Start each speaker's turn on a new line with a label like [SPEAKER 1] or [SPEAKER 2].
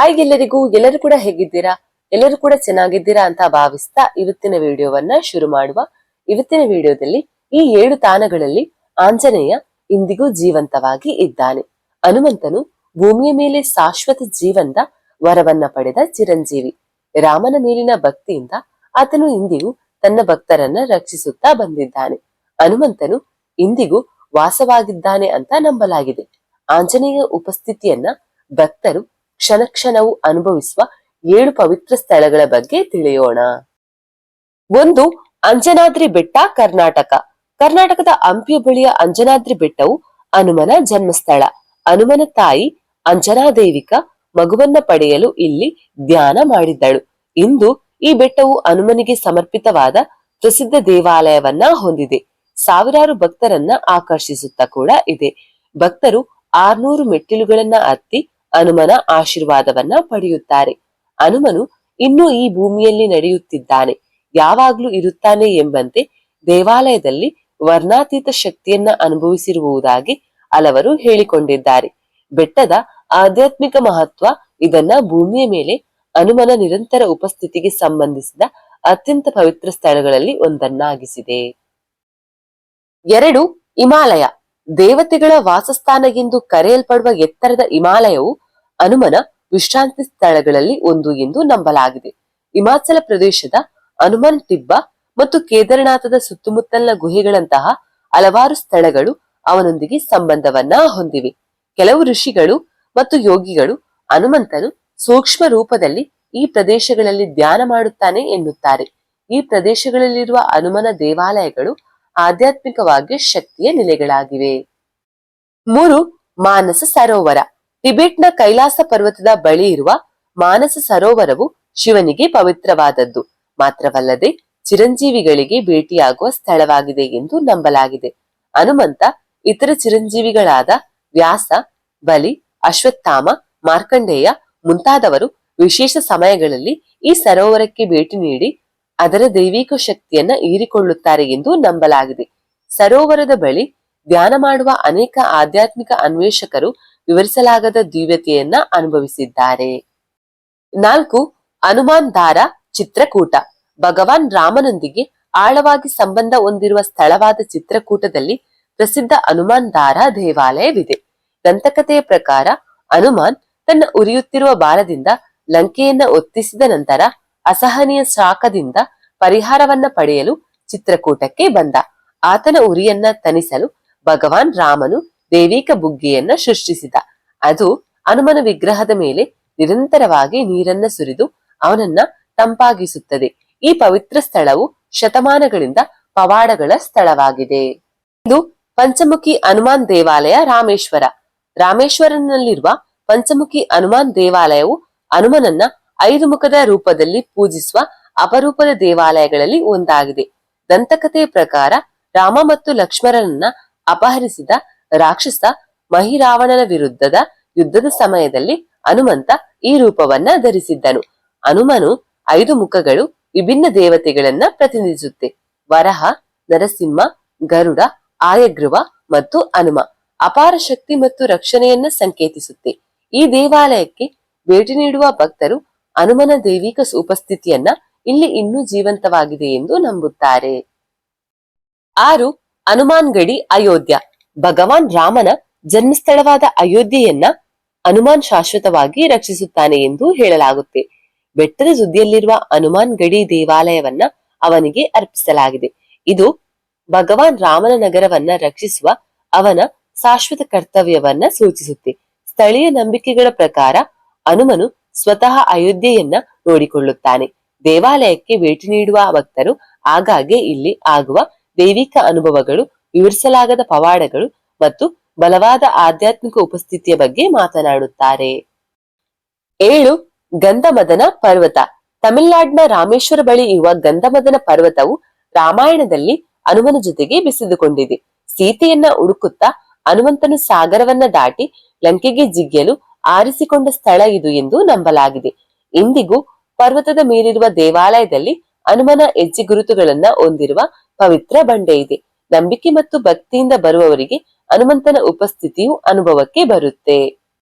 [SPEAKER 1] Hi ಎಲ್ಲರೂ ಕೂಡ ಹೇಗಿದ್ದೀರಾ? ಎಲ್ಲರೂ ಕೂಡ ಚೆನ್ನಾಗಿದ್ದೀರಾ ಅಂತ ಭಾವಿಸ್ತಾ ಇವತ್ತಿನ ವಿಡಿಯೋವನ್ನ ಶುರು ಮಾಡುವ. ಇವತ್ತಿನ ವಿಡಿಯೋದಲ್ಲಿ ಈ ಏಳು ತಾಣಗಳಲ್ಲಿ ಆಂಜನೇಯ ಇಂದಿಗೂ ಜೀವಂತವಾಗಿ ಇದ್ದಾನೆ. ಹನುಮಂತನು ಭೂಮಿಯ ಮೇಲೆ ಶಾಶ್ವತ ಜೀವನದ ವರವನ್ನ ಪಡೆದ ಚಿರಂಜೀವಿ. ರಾಮನ ಮೇಲಿನ ಭಕ್ತಿಯಿಂದ ಆತನು ಇಂದಿಗೂ ತನ್ನ ಭಕ್ತರನ್ನ ರಕ್ಷಿಸುತ್ತಾ ಬಂದಿದ್ದಾನೆ. ಹನುಮಂತನು ಇಂದಿಗೂ ವಾಸವಾಗಿದ್ದಾನೆ ಅಂತ ನಂಬಲಾಗಿದೆ. ಆಂಜನೇಯ ಉಪಸ್ಥಿತಿಯನ್ನ ಭಕ್ತರು ಕ್ಷಣ ಕ್ಷಣವು ಅನುಭವಿಸುವ ಏಳು ಪವಿತ್ರ ಸ್ಥಳಗಳ ಬಗ್ಗೆ ತಿಳಿಯೋಣ. ಒಂದು, ಅಂಜನಾದ್ರಿ ಬೆಟ್ಟ, ಕರ್ನಾಟಕ. ಕರ್ನಾಟಕದ ಹಂಪಿಯ ಬಳಿಯ ಅಂಜನಾದ್ರಿ ಬೆಟ್ಟವು ಹನುಮನ ಜನ್ಮಸ್ಥಳ. ಹನುಮನ ತಾಯಿ ಅಂಜನಾದೇವಿಕ ಮಗುವನ್ನ ಪಡೆಯಲು ಇಲ್ಲಿ ಧ್ಯಾನ ಮಾಡಿದ್ದಳು. ಇಂದು ಈ ಬೆಟ್ಟವು ಹನುಮನಿಗೆ ಸಮರ್ಪಿತವಾದ ಪ್ರಸಿದ್ಧ ದೇವಾಲಯವನ್ನ ಹೊಂದಿದೆ. ಸಾವಿರಾರು ಭಕ್ತರನ್ನ ಆಕರ್ಷಿಸುತ್ತಾ ಕೂಡ ಇದೆ. ಭಕ್ತರು ಆರ್ನೂರು ಮೆಟ್ಟಿಲುಗಳನ್ನ ಹತ್ತಿ ಹನುಮನ ಆಶೀರ್ವಾದವನ್ನ ಪಡೆಯುತ್ತಾರೆ. ಹನುಮನು ಇನ್ನೂ ಈ ಭೂಮಿಯಲ್ಲಿ ನಡೆಯುತ್ತಿದ್ದಾನೆ. ಯಾವಾಗ್ಲೂ ಇರುತ್ತಾನೆ ಎಂಬಂತೆ ದೇವಾಲಯದಲ್ಲಿ ವರ್ಣಾತೀತ ಶಕ್ತಿಯನ್ನ ಅನುಭವಿಸಿರುವುದಾಗಿ ಹಲವರು ಹೇಳಿಕೊಂಡಿದ್ದಾರೆ. ಬೆಟ್ಟದ ಆಧ್ಯಾತ್ಮಿಕ ಮಹತ್ವ ಇದನ್ನ ಭೂಮಿಯ ಮೇಲೆ ಹನುಮನ ನಿರಂತರ ಉಪಸ್ಥಿತಿಗೆ ಸಂಬಂಧಿಸಿದ ಅತ್ಯಂತ ಪವಿತ್ರ ಸ್ಥಳಗಳಲ್ಲಿ ಒಂದನ್ನಾಗಿಸಿದೆ. ಎರಡು ಹಿಮಾಲಯ. ದೇವತೆಗಳ ವಾಸಸ್ಥಾನ ಎಂದು ಕರೆಯಲ್ಪಡುವ ಎತ್ತರದ ಹಿಮಾಲಯವು ಹನುಮನ ವಿಶ್ರಾಂತಿ ಸ್ಥಳಗಳಲ್ಲಿ ಒಂದು ಎಂದು ನಂಬಲಾಗಿದೆ. ಹಿಮಾಚಲ ಪ್ರದೇಶದ ಹನುಮನ್ ತಿಬ್ಬ ಮತ್ತು ಕೇದಾರನಾಥದ ಸುತ್ತಮುತ್ತಲಿನ ಗುಹೆಗಳಂತಹ ಹಲವಾರು ಸ್ಥಳಗಳು ಅವನೊಂದಿಗೆ ಸಂಬಂಧವನ್ನ ಹೊಂದಿವೆ. ಕೆಲವು ಋಷಿಗಳು ಮತ್ತು ಯೋಗಿಗಳು ಹನುಮಂತನು ಸೂಕ್ಷ್ಮ ರೂಪದಲ್ಲಿ ಈ ಪ್ರದೇಶಗಳಲ್ಲಿ ಧ್ಯಾನ ಮಾಡುತ್ತಾನೆ ಎನ್ನುತ್ತಾರೆ. ಈ ಪ್ರದೇಶಗಳಲ್ಲಿರುವ ಹನುಮನ ದೇವಾಲಯಗಳು ಆಧ್ಯಾತ್ಮಿಕವಾಗಿ ಶಕ್ತಿಯ ನೆಲೆಗಳಾಗಿವೆ ಮೂರು, ಮಾನಸ ಸರೋವರ. ಟಿಬೆಟ್ನ ಕೈಲಾಸ ಪರ್ವತದ ಬಳಿ ಇರುವ ಮಾನಸ ಸರೋವರವು ಶಿವನಿಗೆ ಪವಿತ್ರವಾದದ್ದು. ಮಾತ್ರವಲ್ಲದೆ ಚಿರಂಜೀವಿಗಳಿಗೆ ಭೇಟಿಯಾಗುವ ಸ್ಥಳವಾಗಿದೆ ಎಂದು ನಂಬಲಾಗಿದೆ. ಹನುಮಂತ, ಇತರ ಚಿರಂಜೀವಿಗಳಾದ ವ್ಯಾಸ, ಬಲಿ, ಅಶ್ವತ್ಥಾಮ, ಮಾರ್ಕಂಡೇಯ ಮುಂತಾದವರು ವಿಶೇಷ ಸಮಯಗಳಲ್ಲಿ ಈ ಸರೋವರಕ್ಕೆ ಭೇಟಿ ನೀಡಿ ಅದರ ದೈವಿಕ ಶಕ್ತಿಯನ್ನ ಹೀರಿಕೊಳ್ಳುತ್ತಾರೆ ಎಂದು ನಂಬಲಾಗಿದೆ. ಸರೋವರದ ಬಳಿ ಧ್ಯಾನ ಮಾಡುವ ಅನೇಕ ಆಧ್ಯಾತ್ಮಿಕ ಅನ್ವೇಷಕರು ವಿವರಿಸಲಾಗದ ದಿವ್ಯತೆಯನ್ನ ಅನುಭವಿಸಿದ್ದಾರೆ. ನಾಲ್ಕು, ಹನುಮಾನ್ ದಾರ, ಚಿತ್ರಕೂಟ. ಭಗವಾನ್ ರಾಮನೊಂದಿಗೆ ಆಳವಾಗಿ ಸಂಬಂಧ ಹೊಂದಿರುವ ಸ್ಥಳವಾದ ಚಿತ್ರಕೂಟದಲ್ಲಿ ಪ್ರಸಿದ್ಧ ಹನುಮಾನ್ ದಾರ ದೇವಾಲಯವಿದೆ. ದಂತಕಥೆಯ ಪ್ರಕಾರ ಹನುಮಾನ್ ತನ್ನ ಉರಿಯುತ್ತಿರುವ ಬಾಲದಿಂದ ಲಂಕೆಯನ್ನ ಒತ್ತಿಸಿದ ನಂತರ ಅಸಹನೀಯ ಶಾಖದಿಂದ ಪರಿಹಾರವನ್ನ ಪಡೆಯಲು ಚಿತ್ರಕೂಟಕ್ಕೆ ಬಂದ. ಆತನ ಉರಿಯನ್ನ ತನಿಸಲು ಭಗವಾನ್ ರಾಮನು ದೇವಿಕ ಬುಗ್ಗೆಯನ್ನ ಸೃಷ್ಟಿಸಿದ. ಅದು ಹನುಮನ ವಿಗ್ರಹದ ಮೇಲೆ ನಿರಂತರವಾಗಿ ನೀರನ್ನ ಸುರಿದು ಅವನನ್ನ ತಂಪಾಗಿಸುತ್ತದೆ. ಈ ಪವಿತ್ರ ಸ್ಥಳವು ಶತಮಾನಗಳಿಂದ ಪವಾಡಗಳ ಸ್ಥಳವಾಗಿದೆ. ಇದು ಪಂಚಮುಖಿ ಹನುಮಾನ್ ದೇವಾಲಯ ರಾಮೇಶ್ವರ. ರಾಮೇಶ್ವರನಲ್ಲಿರುವ ಪಂಚಮುಖಿ ಹನುಮಾನ್ ದೇವಾಲಯವು ಹನುಮನನ್ನ ಐದು ಮುಖದ ರೂಪದಲ್ಲಿ ಪೂಜಿಸುವ ಅಪರೂಪದ ದೇವಾಲಯಗಳಲ್ಲಿ ಒಂದಾಗಿದೆ. ದಂತಕಥೆಯ ಪ್ರಕಾರ ರಾಮ ಮತ್ತು ಲಕ್ಷ್ಮಣನನ್ನ ಅಪಹರಿಸಿದ ರಾಕ್ಷಸ ಮಹಿರಾವಣನ ವಿರುದ್ಧದ ಯುದ್ಧದ ಸಮಯದಲ್ಲಿ ಹನುಮಂತ ಈ ರೂಪವನ್ನ ಧರಿಸಿದ್ದನು. ಹನುಮನು ಐದು ಮುಖಗಳು ವಿಭಿನ್ನ ದೇವತೆಗಳನ್ನ ಪ್ರತಿನಿಧಿಸುತ್ತೆ. ವರಹ, ನರಸಿಂಹ, ಗರುಡ, ಆಯಗ್ರವ ಮತ್ತು ಹನುಮ ಅಪಾರ ಶಕ್ತಿ ಮತ್ತು ರಕ್ಷಣೆಯನ್ನ ಸಂಕೇತಿಸುತ್ತೆ. ಈ ದೇವಾಲಯಕ್ಕೆ ಭೇಟಿ ನೀಡುವ ಭಕ್ತರು ಹನುಮನ ದೈವಿಕ ಉಪಸ್ಥಿತಿಯನ್ನ ಇಲ್ಲಿ ಇನ್ನೂ ಜೀವಂತವಾಗಿದೆ ಎಂದು ನಂಬುತ್ತಾರೆ. ಆರು ಹನುಮಾನ್ ಗಡಿ ಅಯೋಧ್ಯ. ಭಗವಾನ್ ರಾಮನ ಜನ್ಮಸ್ಥಳವಾದ ಅಯೋಧ್ಯೆಯನ್ನ ಹನುಮಾನ್ ಶಾಶ್ವತವಾಗಿ ರಕ್ಷಿಸುತ್ತಾನೆ ಎಂದು ಹೇಳಲಾಗುತ್ತೆ. ಬೆಟ್ಟದ ಸುದ್ದಿಯಲ್ಲಿರುವ ಹನುಮಾನ್ ಗಡಿ ದೇವಾಲಯವನ್ನ ಅವನಿಗೆ ಅರ್ಪಿಸಲಾಗಿದೆ. ಇದು ಭಗವಾನ್ ರಾಮನ ನಗರವನ್ನ ರಕ್ಷಿಸುವ ಅವನ ಶಾಶ್ವತ ಕರ್ತವ್ಯವನ್ನ ಸೂಚಿಸುತ್ತೆ. ಸ್ಥಳೀಯ ನಂಬಿಕೆಗಳ ಪ್ರಕಾರ ಹನುಮನು ಸ್ವತಃ ಅಯೋಧ್ಯೆಯನ್ನ ನೋಡಿಕೊಳ್ಳುತ್ತಾನೆ. ದೇವಾಲಯಕ್ಕೆ ಭೇಟಿ ನೀಡುವ ಭಕ್ತರು ಆಗಾಗ್ಗೆ ಇಲ್ಲಿ ಆಗುವ ದೈವಿಕ ಅನುಭವಗಳು, ವಿವರಿಸಲಾಗದ ಪವಾಡಗಳು ಮತ್ತು ಬಲವಾದ ಆಧ್ಯಾತ್ಮಿಕ ಉಪಸ್ಥಿತಿಯ ಬಗ್ಗೆ ಮಾತನಾಡುತ್ತಾರೆ. ಏಳು, ಗಂಧಮದನ ಪರ್ವತ. ತಮಿಳುನಾಡಿನ ರಾಮೇಶ್ವರ ಬಳಿ ಇರುವ ಗಂಧಮದನ ಪರ್ವತವು ರಾಮಾಯಣದಲ್ಲಿ ಹನುಮನ ಜೊತೆಗೆ ಬಿಸಿದುಕೊಂಡಿದೆ. ಸೀತೆಯನ್ನ ಹುಡುಕುತ್ತಾ ಹನುಮಂತನು ಸಾಗರವನ್ನ ದಾಟಿ ಲಂಕೆಗೆ ಜಿಗ್ಯಲು ಆರಿಸಿಕೊಂಡ ಸ್ಥಳ ಇದು ಎಂದು ನಂಬಲಾಗಿದೆ. ಇಂದಿಗೂ ಪರ್ವತದ ಮೇಲಿರುವ ದೇವಾಲಯದಲ್ಲಿ ಹನುಮನ ಹೆಜ್ಜೆ ಗುರುತುಗಳನ್ನ ಹೊಂದಿರುವ ಪವಿತ್ರ ಬಂಡೆ ಇದೆ. ನಂಬಿಕೆ ಮತ್ತು ಭಕ್ತಿಯಿಂದ ಬರುವವರಿಗೆ ಹನುಮಂತನ ಉಪಸ್ಥಿತಿಯು ಅನುಭವಕ್ಕೆ ಬರುತ್ತೆ.